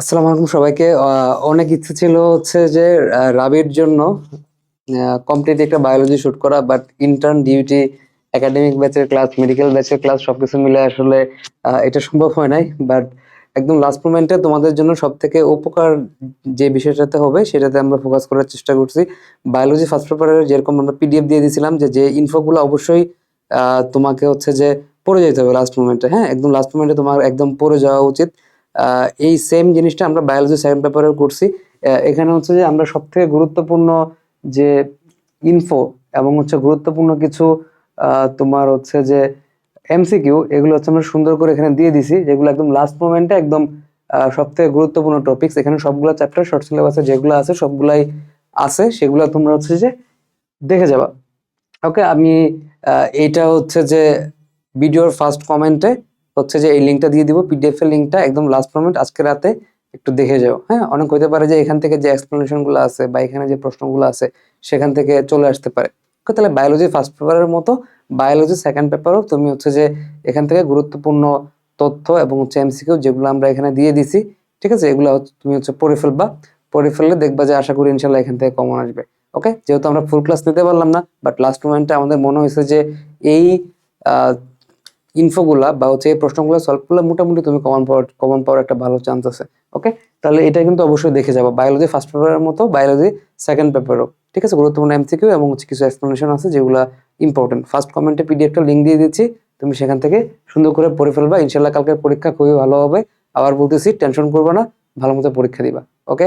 আসসালামু আলাইকুম সবাইকে। অনেক ইচ্ছে ছিল হচ্ছে যে রাবির জন্য কমপ্লিট একটা বায়োলজি শুট করা বাট ইন্টার্ন ডিউটি একাডেমিক ব্যাচের ক্লাস মেডিকেল ব্যাচের ক্লাস সবকিছু মিলে আসলে এটা সম্ভব হয় নাই। বাট একদম লাস্ট মোমেন্টে তোমাদের জন্য সব থেকে উপকার যে বিষয়টাতে হবে, সেটাতে আমরা ফোকাস করার চেষ্টা করছি। বায়োলজি ফার্স্ট পেপারের যেরকম আমরা পিডিএফ দিয়ে দিয়েছিলাম, যে যে ইনফোগুলো অবশ্যই তোমাকে হচ্ছে যে, পড়ে যেতে হবে লাস্ট মোমেন্টে হ্যাঁ? একদম লাস্ট মোমেন্টে তোমার একদম পড়ে যাওয়া উচিত। এই সেম জিনিসটা আমরা বায়োলজি সেকেন্ড পেপারেও করছি। এখানে হচ্ছে যে আমরা সব থেকে গুরুত্বপূর্ণ যে ইনফো এবং হচ্ছে গুরুত্বপূর্ণ কিছু তোমার হচ্ছে যে এমসিকিউ এগুলো হচ্ছে আমরা সুন্দর করে এখানে দিয়ে দিছি, যেগুলো একদম লাস্ট মোমেন্টে একদম সব থেকে গুরুত্বপূর্ণ টপিকস এখানে সবগুলো চ্যাপ্টার শর্ট সিলেবাসে যেগুলো আছে সবগুলাই আছে, সেগুলো তোমরা হচ্ছে যে দেখে যাবা। ওকে আমি এইটা হচ্ছে যে ভিডিওর ফার্স্ট কমেন্টে হচ্ছে যে এই লিঙ্কটা দিয়ে দিব পিডিএফ এর লিঙ্কটা একদম লাস্ট মোমেন্ট আজকে রাতে একটু দেখে যাও। হ্যাঁ অনেক হতে পারে যে এখান থেকে যে এক্সপ্লেনেশনগুলো আছে বা এখানে যে প্রশ্নগুলো আছে, সেখান থেকে চলে আসতে পারে। তাহলে বায়োলজি ফার্স্ট পেপারের মতো বায়োলজি সেকেন্ড পেপারও তুমি হচ্ছে যে এখান থেকে গুরুত্বপূর্ণ তথ্য এবং হচ্ছে এমসিকিউ যেগুলো আমরা এখানে দিয়ে দিছি, ঠিক আছে? এগুলো তুমি হচ্ছে পড়ে ফেলবা। পড়ে ফেললে দেখবা যে আশা করি ইনশাল্লাহ এখান থেকে কমন আসবে। ওকে? যেহেতু আমরা ফুল ক্লাস নিতে পারলাম না বাট লাস্ট মোমেন্টে আমাদের মনে হয়েছে যে এই ইনফোগুলা বা হচ্ছে এই প্রশ্নগুলো সলভ করলে মোটামুটি তুমি কমন পাওয়ার কমন পাওয়ার একটা ভালো চান্স আছে ওকে তাহলে এটা কিন্তু অবশ্যই দেখে যাব। বায়োলজি ফার্স্ট পেপারের মতো বায়োলজি সেকেন্ড পেপারও ঠিক আছে? গুরুত্বপূর্ণ এমসিকিউ এবং হচ্ছে কিছু এক্সপ্লেনেশন আছে যেগুলো ইম্পর্টেন্ট ফার্স্ট কমেন্টে পিডিএফটা লিঙ্ক দিয়ে দিচ্ছি, তুমি সেখান থেকে সুন্দর করে পড়ে ফেলবা। ইনশাল্লাহ কালকের পরীক্ষা খুবই ভালো হবে। আবার বলতেছি টেনশন করবে না, ভালো মতো পরীক্ষা দিবা ওকে